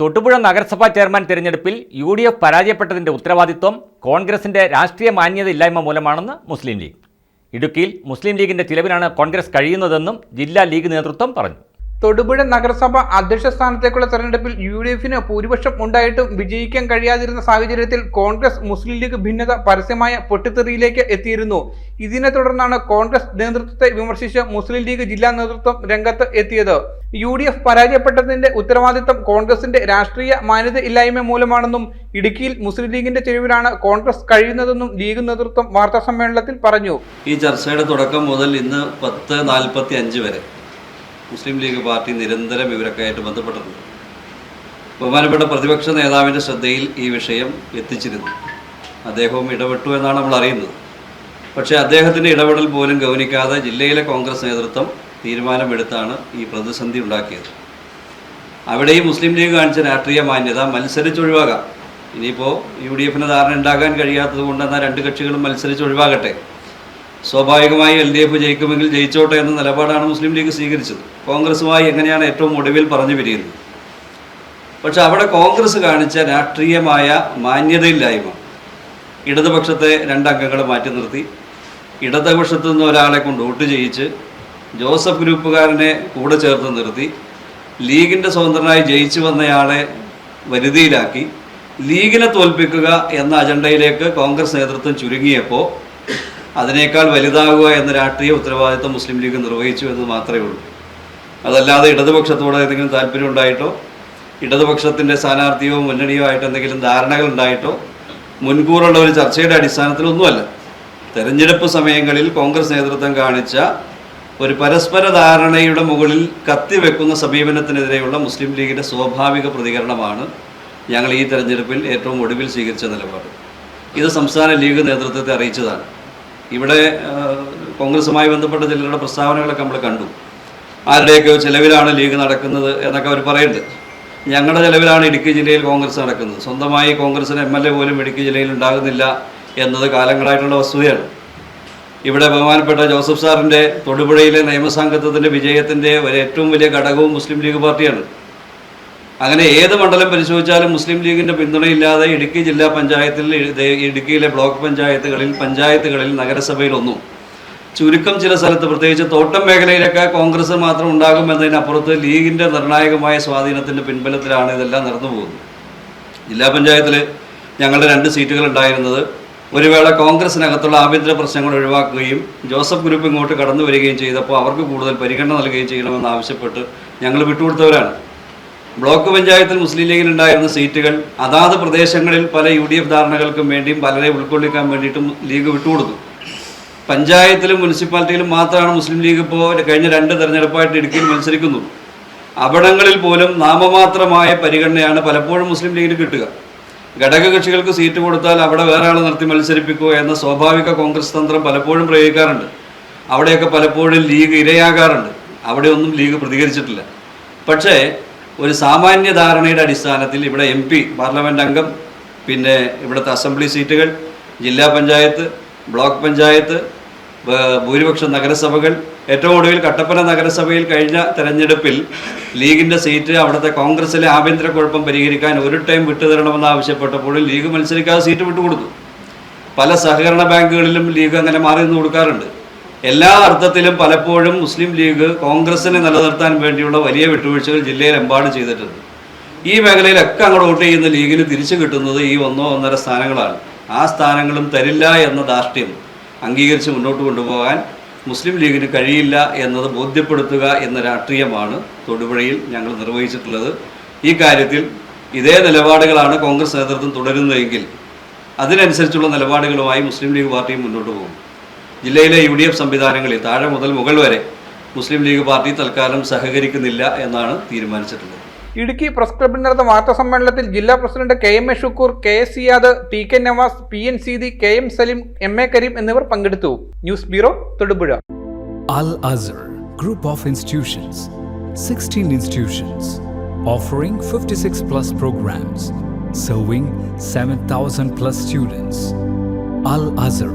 തൊട്ടുപുഴ നഗരസഭാ ചെയർമാൻ തിരഞ്ഞെടുപ്പിൽ U D F പരാജയപ്പെട്ടതിന്റെ ഉത്തരവാദിത്വം കോൺഗ്രസിന്റെ രാഷ്ട്രീയ മാന്യതയില്ലായ്മ മൂലമാണെന്ന് മുസ്ലിം ലീഗ്. ഇടുക്കിയിൽ മുസ്ലിം ലീഗിന്റെ ചിലവിലാണ് കോൺഗ്രസ് കഴിയുന്നതെന്നും ജില്ലാ ലീഗ് നേതൃത്വം പറഞ്ഞു. തൊടുപുഴ നഗരസഭ അധ്യക്ഷ സ്ഥാനത്തേക്കുള്ള തെരഞ്ഞെടുപ്പിൽ യു ഡി എഫിന് ഭൂരിപക്ഷം ഉണ്ടായിട്ടും വിജയിക്കാൻ കഴിയാതിരുന്ന സാഹചര്യത്തിൽ കോൺഗ്രസ് മുസ്ലിം ലീഗ് ഭിന്നത പരസ്യമായ പൊട്ടിത്തെറിയിലേക്ക് എത്തിയിരുന്നു. ഇതിനെ തുടർന്നാണ് കോൺഗ്രസ് നേതൃത്വത്തെ വിമർശിച്ച് മുസ്ലിം ലീഗ് ജില്ലാ നേതൃത്വം രംഗത്ത് എത്തിയത്. യു ഡി എഫ് പരാജയപ്പെട്ടതിന്റെ ഉത്തരവാദിത്തം കോൺഗ്രസിന്റെ രാഷ്ട്രീയ മാന്യത ഇല്ലായ്മ മൂലമാണെന്നും ഇടുക്കിയിൽ മുസ്ലിം ലീഗിന്റെ ചെരുവിലാണ് കോൺഗ്രസ് കഴിയുന്നതെന്നും ലീഗ് നേതൃത്വം വാർത്താ സമ്മേളനത്തിൽ പറഞ്ഞു. ഈ ചർച്ചയുടെ തുടക്കം മുതൽ ഇന്ന് പത്ത് നാൽപ്പത്തി അഞ്ച് വരെ. മുസ്ലിം ലീഗ് പാർട്ടി നിരന്തരം ഇവരൊക്കെ ആയിട്ട് ബഹുമാനപ്പെട്ട പ്രതിപക്ഷ നേതാവിന്റെ ശ്രദ്ധയിൽ ഈ വിഷയം എത്തിച്ചിരുന്നു. അദ്ദേഹവും ഇടപെട്ടു എന്നാണ് നമ്മൾ അറിയുന്നത്. പക്ഷേ അദ്ദേഹത്തിന്റെ ഇടപെടൽ പോലും ഗൗനിക്കാതെ ജില്ലയിലെ കോൺഗ്രസ് നേതൃത്വം തീരുമാനമെടുത്താണ് ഈ പ്രതിസന്ധി ഉണ്ടാക്കിയത്. അവിടെയും മുസ്ലിം ലീഗ് കാണിച്ച രാഷ്ട്രീയ മാന്യത മത്സരിച്ചൊഴിവാകാം. ഇനിയിപ്പോൾ യു ഡി എഫിന് ധാരണ ഉണ്ടാകാൻ കഴിയാത്തത് കൊണ്ട് എന്നാൽ രണ്ട് കക്ഷികളും മത്സരിച്ചൊഴിവാകട്ടെ. സ്വാഭാവികമായി എൽ ഡി എഫ് ജയിക്കുമെങ്കിൽ ജയിച്ചോട്ടെ എന്ന നിലപാടാണ് മുസ്ലിം ലീഗ് സ്വീകരിച്ചത്. കോൺഗ്രസുമായി എങ്ങനെയാണ് ഏറ്റവും ഒടുവിൽ പറഞ്ഞു പിരിയുന്നത്? പക്ഷെ അവിടെ കോൺഗ്രസ് കാണിച്ച രാഷ്ട്രീയമായ മാന്യതയില്ലായ്മ. ഇടതുപക്ഷത്തെ രണ്ടംഗങ്ങൾ മാറ്റി നിർത്തി. ഇടതുപക്ഷത്തു നിന്ന് ഒരാളെ കൊണ്ട് വോട്ട് ചെയ്യിച്ച് ജോസഫ് ഗ്രൂപ്പുകാരനെ കൂടെ ചേർത്ത് നിർത്തി. ലീഗിന്റെ സ്വതന്ത്രനായി ജയിച്ചു വന്നയാളെ വരുതിയിലാക്കി. ലീഗിനെ തോൽപ്പിക്കുക എന്ന അജണ്ടയിലേക്ക് കോൺഗ്രസ് നേതൃത്വം ചുരുങ്ങിയപ്പോൾ അതിനേക്കാൾ വലുതാകുക എന്ന രാഷ്ട്രീയ ഉത്തരവാദിത്വം മുസ്ലിം ലീഗ് നിർവഹിച്ചു എന്ന് മാത്രമേ ഉള്ളൂ. അതല്ലാതെ ഇടതുപക്ഷത്തോട് എന്തെങ്കിലും താല്പര്യം ഉണ്ടായിട്ടോ ഇടതുപക്ഷത്തിന്റെ സ്ഥാനാർത്ഥിയോ മുന്നണിയോ ആയിട്ട് എന്തെങ്കിലും ധാരണകൾ ഉണ്ടായിട്ടോ മുൻകൂറുള്ള ഒരു ചർച്ചയുടെ അടിസ്ഥാനത്തിലൊന്നുമല്ല. തെരഞ്ഞെടുപ്പ് സമയങ്ങളിൽ കോൺഗ്രസ് നേതൃത്വം കാണിച്ച ഒരു പരസ്പര ധാരണയുടെ മുകളിൽ കത്തിവെക്കുന്ന സമീപനത്തിനെതിരെയുള്ള മുസ്ലിം ലീഗിന്റെ സ്വാഭാവിക പ്രതികരണമാണ് ഞങ്ങൾ ഈ തെരഞ്ഞെടുപ്പിൽ ഏറ്റവും ഒടുവിൽ സ്വീകരിച്ച നിലപാട്. ഇത് സംസ്ഥാന ലീഗ് നേതൃത്വത്തെ അറിയിച്ചതാണ്. ഇവിടെ കോൺഗ്രസുമായി ബന്ധപ്പെട്ട ചിലരുടെ പ്രസ്താവനകളൊക്കെ നമ്മൾ കണ്ടു. ആരുടെയൊക്കെ ചിലവിലാണ് ലീഗ് നടക്കുന്നത് എന്നൊക്കെ അവർ പറയുന്നുണ്ട്. ഞങ്ങളുടെ ചിലവിലാണ് ഇടുക്കി ജില്ലയിൽ കോൺഗ്രസ് നടക്കുന്നത്. സ്വന്തമായി കോൺഗ്രസിന് എം എൽ എ പോലും ഇടുക്കി ജില്ലയിൽ ഉണ്ടാകുന്നില്ല എന്നത് കാലങ്ങളായിട്ടുള്ള വസ്തുതയാണ്. ഇവിടെ ബഹുമാനപ്പെട്ട ജോസഫ് സാറിന്റെ തൊടുപുഴയിലെ നിയമസാംഗത്വത്തിന്റെ വിജയത്തിന്റെ ഒരു ഏറ്റവും വലിയ ഘടകവും മുസ്ലിം ലീഗ് പാർട്ടിയാണ്. അങ്ങനെ ഏത് മണ്ഡലം പരിശോധിച്ചാലും മുസ്ലിം ലീഗിന്റെ പിന്തുണയില്ലാതെ ഇടുക്കി ജില്ലാ പഞ്ചായത്തിൽ ഇടുക്കിയിലെ ബ്ലോക്ക് പഞ്ചായത്തുകളിൽ പഞ്ചായത്തുകളിൽ നഗരസഭയിലൊന്നും. ചുരുക്കം ചില സ്ഥലത്ത് പ്രത്യേകിച്ച് തോട്ടം മേഖലയിലൊക്കെ കോൺഗ്രസ് മാത്രം ഉണ്ടാകുമെന്നതിനപ്പുറത്ത് ലീഗിന്റെ നിർണായകമായ സ്വാധീനത്തിന്റെ പിൻബലത്തിലാണ് ഇതെല്ലാം നടന്നു പോകുന്നത്. ജില്ലാ പഞ്ചായത്തിൽ ഞങ്ങളുടെ രണ്ട് സീറ്റുകൾ ഉണ്ടായിരുന്നത്. ഒരു വേള കോൺഗ്രസിനകത്തുള്ള ആഭ്യന്തര പ്രശ്നങ്ങൾ ഒഴിവാക്കുകയും ജോസഫ് ഗ്രൂപ്പ് ഇങ്ങോട്ട് കടന്നു വരികയും ചെയ്തപ്പോൾ അവർക്ക് കൂടുതൽ പരിഗണന നൽകുകയും ചെയ്യണമെന്ന് ആവശ്യപ്പെട്ട് ഞങ്ങൾ വിട്ടുകൊടുത്തവരാണ്. ബ്ലോക്ക് പഞ്ചായത്തിൽ മുസ്ലിം ലീഗിന് ഉണ്ടായിരുന്ന സീറ്റുകൾ അതാത് പ്രദേശങ്ങളിൽ പല യു ഡി എഫ് ധാരണകൾക്കും വേണ്ടിയും പലരെ ഉൾക്കൊള്ളിക്കാൻ വേണ്ടിയിട്ടും ലീഗ് വിട്ടുകൊടുത്തു. പഞ്ചായത്തിലും മുനിസിപ്പാലിറ്റിയിലും മാത്രമാണ് മുസ്ലിം ലീഗ് ഇപ്പോൾ കഴിഞ്ഞ രണ്ട് തെരഞ്ഞെടുപ്പായിട്ട് ഇടുക്കിയിൽ മത്സരിക്കുന്നു അവിടങ്ങളിൽ പോലും നാമമാത്രമായ പരിഗണനയാണ് പലപ്പോഴും മുസ്ലിം ലീഗിന് കിട്ടുക. ഘടകകക്ഷികൾക്ക് സീറ്റ് കൊടുത്താൽ അവിടെ വേറെ ആളെ നിർത്തി മത്സരിപ്പിക്കുക എന്ന സ്വാഭാവിക കോൺഗ്രസ് തന്ത്രം പലപ്പോഴും പ്രയോഗിക്കാറുണ്ട്. അവിടെയൊക്കെ പലപ്പോഴും ലീഗ് ഇരയാകാറുണ്ട്. അവിടെയൊന്നും ലീഗ് പ്രതികരിച്ചിട്ടില്ല. പക്ഷേ ഒരു സാമാന്യ ധാരണയുടെ അടിസ്ഥാനത്തിൽ ഇവിടെ എം പി പാർലമെന്റ് അംഗം പിന്നെ ഇവിടുത്തെ അസംബ്ലി സീറ്റുകൾ ജില്ലാ പഞ്ചായത്ത് ബ്ലോക്ക് പഞ്ചായത്ത് ഭൂരിപക്ഷ നഗരസഭകൾ ഏറ്റവും ഒടുവിൽ കട്ടപ്പന നഗരസഭയിൽ കഴിഞ്ഞ തെരഞ്ഞെടുപ്പിൽ ലീഗിന്റെ സീറ്റ് അവിടുത്തെ കോൺഗ്രസിലെ ആഭ്യന്തര കുഴപ്പം പരിഹരിക്കാൻ ഒരു ടൈം വിട്ടുതരണമെന്ന് ആവശ്യപ്പെട്ടപ്പോൾ ലീഗ് മത്സരിക്കാതെ സീറ്റ് വിട്ടുകൊടുത്തു. പല സഹകരണ ബാങ്കുകളിലും ലീഗ് അങ്ങനെ മാറി നിന്ന് കൊടുക്കാറുണ്ട്. എല്ലാ അർത്ഥത്തിലും പലപ്പോഴും മുസ്ലിം ലീഗ് കോൺഗ്രസിനെ നിലനിർത്താൻ വേണ്ടിയുള്ള വലിയ വിട്ടുവീഴ്ചകൾ ജില്ലയിലെമ്പാടും ചെയ്തിട്ടുണ്ട്. ഈ മേഖലയിലൊക്കെ അങ്ങോട്ട് വോട്ട് ചെയ്യുന്ന ലീഗിന് തിരിച്ചു കിട്ടുന്നത് ഈ ഒന്നോ ഒന്നര സ്ഥാനങ്ങളാണ്. ആ സ്ഥാനങ്ങളും തരില്ല എന്ന ധാർഷ്ട്യം അംഗീകരിച്ച് മുന്നോട്ട് കൊണ്ടുപോകാൻ മുസ്ലിം ലീഗിന് കഴിയില്ല എന്നത് ബോധ്യപ്പെടുത്തുക എന്ന രാഷ്ട്രീയമാണ് തൊടുപുഴയിൽ ഞങ്ങൾ നിർവഹിച്ചിട്ടുള്ളത്. ഈ കാര്യത്തിൽ ഇതേ നിലപാടുകളാണ് കോൺഗ്രസ് നേതൃത്വം തുടരുന്നതെങ്കിൽ അതിനനുസരിച്ചുള്ള നിലപാടുകളുമായി മുസ്ലിം ലീഗ് പാർട്ടിയും മുന്നോട്ട് പോകും. ജില്ലയിലെ യു ഡി എഫ് സംവിധാനങ്ങളിൽ താഴെ മുതൽ മുകൾ വരെ മുസ്ലിം ലീഗ് പാർട്ടി തൽക്കാലം സഹകരിക്കുന്നില്ല എന്നാണ് തീരുമാനിച്ചിട്ടുള്ളത്. ഇടുക്കി പ്രസ് ക്ലബിൽ നടന്ന വാർത്താ സമ്മേളനത്തിൽ ജില്ലാ president K M A Shukoor K S Siyad T K Navas P N Seethi K M Saleem M A Kareem എന്നിവർ പങ്കെടുത്തു. News bureau Thodupuzha. Al Azhar group of institutions 16 institutions, offering 56 plus programs, serving 7,000 plus students. Al Azhar,